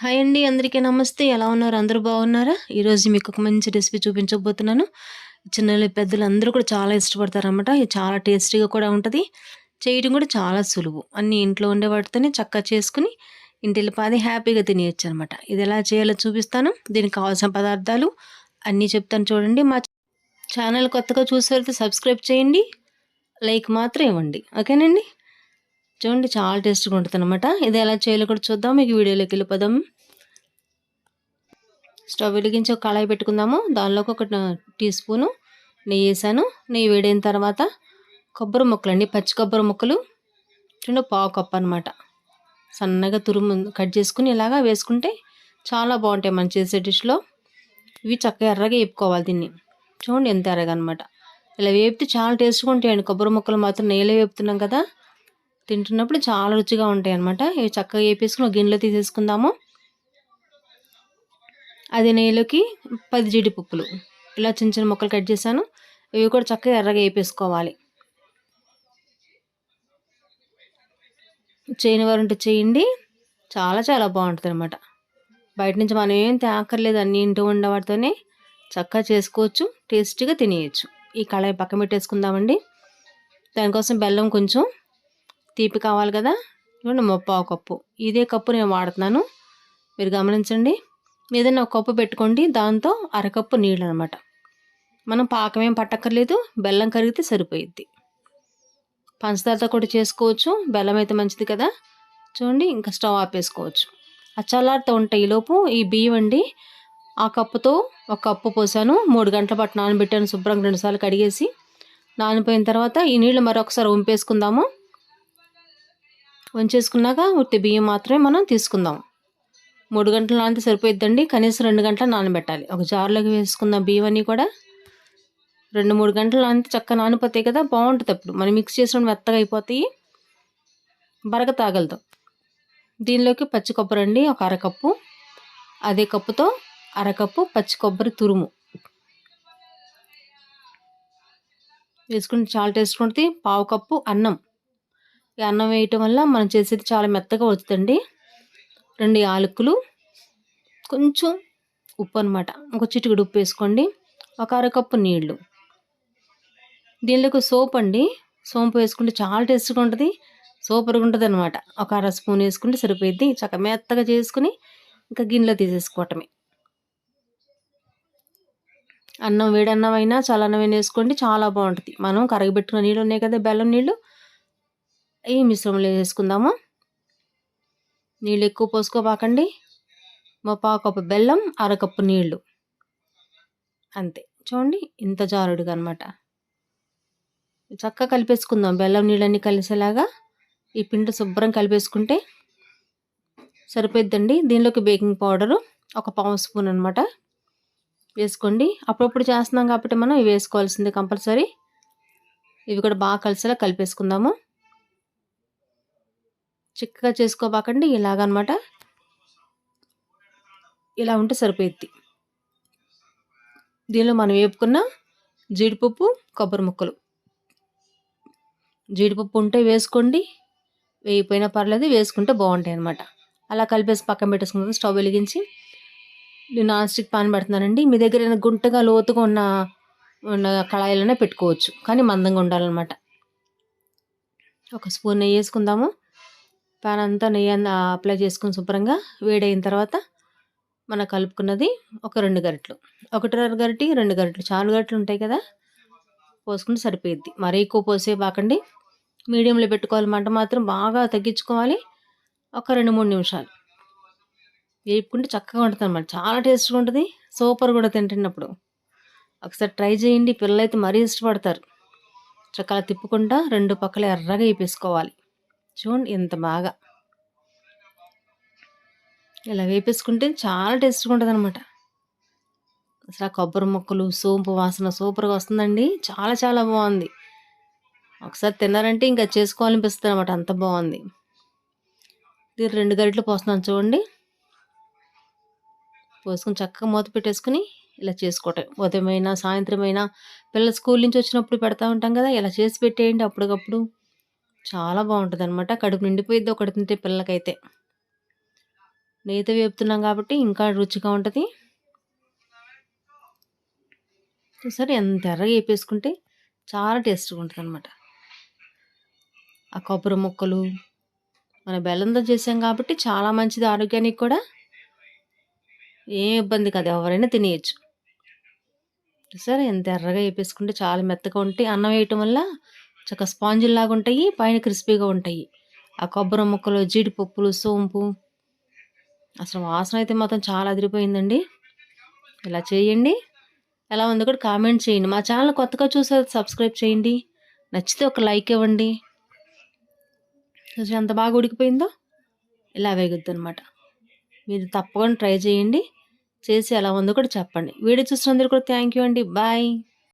Hi అండి అందరికీ నమస్తే. ఎలా ఉన్నారు? అందరూ బాగున్నారా? ఈరోజు మీకు ఒక మంచి రెసిపీ చూపించబోతున్నాను. చిన్నలు పెద్దలు అందరూ కూడా చాలా ఇష్టపడతారు అనమాట ఇది చాలా టేస్టీగా కూడా ఉంటుంది. చేయడం కూడా చాలా సులువు. అన్ని ఇంట్లో ఉండే వాటితోనే చక్కగా చేసుకుని ఇంటి హ్యాపీగా తినేయచ్చు అనమాట ఇది ఎలా చేయాలో చూపిస్తాను. దీనికి కావాల్సిన పదార్థాలు అన్నీ చెప్తాను చూడండి. మా ఛానల్ కొత్తగా చూసేవారైతే సబ్స్క్రైబ్ చేయండి. లైక్ మాత్రం ఇవ్వండి. ఓకేనండి? చూడండి చాలా టేస్ట్గా ఉంటుంది అనమాట ఇది ఎలా చేయాలో కూడా చూద్దాం. మీకు వీడియోలోకి వెళ్ళిపోదాం. స్టవ్ వెలిగించి ఒక కళాయి పెట్టుకుందాము. దానిలోకి ఒక టీ స్పూను నెయ్యి వేసాను. నెయ్యి వేడైన తర్వాత కొబ్బరి ముక్కలు అండి. పచ్చి కొబ్బరి ముక్కలు. చూడండి పావు కప్పు అనమాట సన్నగా తురుము కట్ చేసుకుని ఇలాగా వేసుకుంటే చాలా బాగుంటాయి మనం చేసే డిష్లో. ఇవి చక్కగా ఎర్రగా వేపుకోవాలి దీన్ని. చూడండి ఎంత ఎర్రగా అనమాట ఇలా వేపితే చాలా టేస్ట్గా ఉంటాయండి. కొబ్బరి ముక్కలు మాత్రం నెయ్యిలో వేపుతున్నాం కదా. తింటున్నప్పుడు చాలా రుచిగా ఉంటాయి అనమాట ఇవి చక్కగా వేపేసుకుని ఒక గిన్నెలో తీసేసుకుందాము. అది నెయ్యిలోకి పది జీడిపప్పులు. ఇలా చిన్న చిన్న ముక్కలు కట్ చేశాను. ఇవి కూడా చక్కగా ఎర్రగా వేపేసుకోవాలి చేయని వారు ఉంటే చేయండి. చాలా చాలా బాగుంటుంది అనమాట బయట నుంచి మనం ఏం తేక్కర్లేదు. అన్ని ఇంటి ఉండేవాటితోనే చక్కగా చేసుకోవచ్చు. టేస్టీగా తినేయచ్చు. ఈ కళాయి పక్కన పెట్టేసుకుందామండి. దానికోసం బెల్లం కొంచెం తీపి కావాలి కదా? చూడండి ముప్పావు కప్పు. ఇదే కప్పు నేను వాడుతున్నాను. మీరు గమనించండి. ఏదైనా ఒక కప్పు పెట్టుకోండి. దాంతో అరకప్పు నీళ్ళు అనమాట మనం పాకం ఏం పట్టక్కర్లేదు. బెల్లం కరిగితే సరిపోయిద్ది. పంచదారతో కూడా చేసుకోవచ్చు. బెల్లం అయితే మంచిది కదా? చూడండి ఇంకా స్టవ్ ఆపేసుకోవచ్చు. ఆ చల్లారితో ఉంటాయి ఈలోపు ఈ బియ్యం అండి ఆ కప్పుతో ఒక కప్పు పోసాను. మూడు గంటల పాటు నానబెట్టాను. శుభ్రంగా రెండుసార్లు కడిగేసి నానిపోయిన తర్వాత ఈ నీళ్ళు మరొకసారి వంపేసుకుందాము వంచేసుకున్నాక ఉట్టి బియ్యం మాత్రమే మనం తీసుకుందాం. మూడు గంటలు నానితే సరిపోయిద్దండి. కనీసం రెండు గంటలు నానబెట్టాలి. ఒక జార్లోకి వేసుకుందాం బియ్యం అన్నీ కూడా. రెండు మూడు గంటలు నానితే చక్కగా నానిపోతాయి కదా బాగుంటుంది అప్పుడు. మనం మిక్స్ చేసిన మెత్తగా అయిపోతాయి. బరగ తాగలదు. దీనిలోకి పచ్చి కొబ్బరి అండి ఒక అరకప్పు. అదే కప్పుతో అరకప్పు పచ్చి కొబ్బరి తురుము. వేసుకుంటే చాలా టేస్ట్ ఉంటుంది. పావు కప్పు అన్నం. ఈ అన్నం వేయటం వల్ల మనం చేసేది చాలా మెత్తగా వస్తుందండి రెండు యాలకులు కొంచెం ఉప్పు అనమాట ఒక చిటికడు ఉప్పు వేసుకోండి. ఒక అరకప్పు నీళ్ళు. దీనిలోకి సోప్ అండి. సోంపు వేసుకుంటే చాలా టేస్ట్గా ఉంటుంది. సూపర్గా ఉంటుంది అనమాట ఒక అర స్పూన్ వేసుకుంటే సరిపోయిద్ది. చక్క మెత్తగా చేసుకుని ఇంకా గిన్నెలో తీసేసుకోవటమే. అన్నం వేడన్నం అయినా చాలా అన్నం వేసుకోండి. చాలా బాగుంటుంది. మనం కరగబెట్టుకున్న నీళ్ళు ఉన్నాయి కదా బెల్లం నీళ్ళు. ఈ మిశ్రమంలో వేసుకుందాము. నీళ్ళు ఎక్కువ పోసుకోబాకండి. మా కప్పు బెల్లం అరకప్పు నీళ్ళు. అంతే. చూడండి ఇంత జారుడుగా అనమాట చక్కగా కలిపేసుకుందాం. బెల్లం నీళ్ళన్నీ కలిసేలాగా ఈ పిండి శుభ్రం కలిపేసుకుంటే సరిపోద్దండి దీనిలోకి బేకింగ్ పౌడరు ఒక పావు స్పూన్ అనమాట. వేసుకోండి. అప్పుడప్పుడు చేస్తున్నాం కాబట్టి మనం ఇవి వేసుకోవాల్సిందే కంపల్సరీ. ఇవి కూడా బాగా కలిసేలా కలిపేసుకుందాము. చిక్కగా చేసుకోబాకండి ఇలాగనమాట. ఇలా ఉంటే సరిపోయిద్ది. దీనిలో మనం వేపుకున్న జీడిపప్పు కొబ్బరి ముక్కలు. జీడిపప్పు ఉంటే వేసుకోండి వేయిపోయినా పర్లేదు వేసుకుంటే బాగుంటాయి అనమాట అలా కలిపేసి పక్కన పెట్టేసుకున్న స్టవ్ వెలిగించి నేను నాన్ స్టిక్ పాన్ పెడుతున్నానండి. మీ దగ్గర గుంటగా లోతుగా ఉన్న ఉన్న కళాయిలోనే పెట్టుకోవచ్చు. కానీ మందంగా ఉండాలన్నమాట ఒక స్పూన్ నెయ్యి వేసుకుందాము. ప్యాన్ అంతా నెయ్యి అప్లై చేసుకుని శుభ్రంగా వేడైన తర్వాత మనం కలుపుకున్నది ఒక రెండు గరిటలు. ఒకటిన్నర గరిటి రెండు గరిటలు. చాలు గరిటలు ఉంటాయి కదా? పోసుకుంటే సరిపోయిద్ది. మరీ ఎక్కువ పోసే బాకండి. మీడియంలో పెట్టుకోవాలి మంట మాత్రం బాగా తగ్గించుకోవాలి. ఒక రెండు మూడు నిమిషాలు. వేపుకుంటే చక్కగా ఉంటుంది అనమాట చాలా టేస్ట్గా ఉంటుంది. సూపర్ కూడా తింటున్నప్పుడు. ఒకసారి ట్రై చేయండి. పిల్లలైతే మరీ ఇష్టపడతారు. చక్కగా తిప్పుకుంటా రెండు పక్కల ఎర్రగా వేపేసుకోవాలి. చూడండి ఎంత బాగా. ఇలా వేపేసుకుంటే చాలా టేస్ట్గా ఉంటుంది అనమాట అసలు కొబ్బరి ముక్కలు సోంపు వాసన సూపర్గా వస్తుందండి. చాలా చాలా బాగుంది. ఒకసారి తిన్నారంటే ఇంకా చేసుకోవాలనిపిస్తుంది అనమాట అంత బాగుంది. ఇది రెండు గరిటలు పోస్తున్నాను చూడండి. పోసుకొని చక్కగా మూత పెట్టేసుకుని ఇలా చేసుకోవటం. ఉదయమైనా సాయంత్రమైనా పిల్లలు స్కూల్ నుంచి వచ్చినప్పుడు పెడతా ఉంటాం కదా ఇలా చేసి పెట్టేయండి అప్పటికప్పుడు. చాలా బాగుంటుంది అనమాట కడుపు నిండిపోయిద్ది ఒకటి తింటే పిల్లలకైతే. నెయ్యితో వేపుతున్నాం కాబట్టి ఇంకా రుచిగా ఉంటుంది. చూసారు ఎంత ఎర్రగా వేపేసుకుంటే చాలా టేస్ట్గా ఉంటుంది అనమాట ఆ కొబ్బరి ముక్కలు మన బెల్లంతో చేసాం కాబట్టి చాలా మంచిది ఆరోగ్యానికి కూడా. ఏం ఇబ్బంది కాదు ఎవరైనా తినేయచ్చు. సరే ఎంత ఎర్రగా వేపేసుకుంటే చాలా మెత్తగా ఉంటే అన్నం వేయటం వల్ల చక్కగా స్పాంజిల్లాగా ఉంటాయి పైన క్రిస్పీగా ఉంటాయి. ఆ కొబ్బరి ముక్కలు జీడిపప్పులు సోంపు. అసలు వాసన అయితే మాత్రం చాలా అదిరిపోయిందండి. ఇలా చేయండి. ఎలా ఉందో కూడా కామెంట్ చేయండి. మా ఛానల్ కొత్తగా చూసే సబ్స్క్రైబ్ చేయండి. నచ్చితే ఒక లైక్ ఇవ్వండి. ఎంత బాగా ఉడికిపోయిందో? ఇలా వేగుద్ది అనమాట మీరు తప్పకుండా ట్రై చేయండి. చేసి ఎలా ఉందో కూడా చెప్పండి. వీడియో చూసినందుకు కూడా థ్యాంక్ యూ అండి. బాయ్.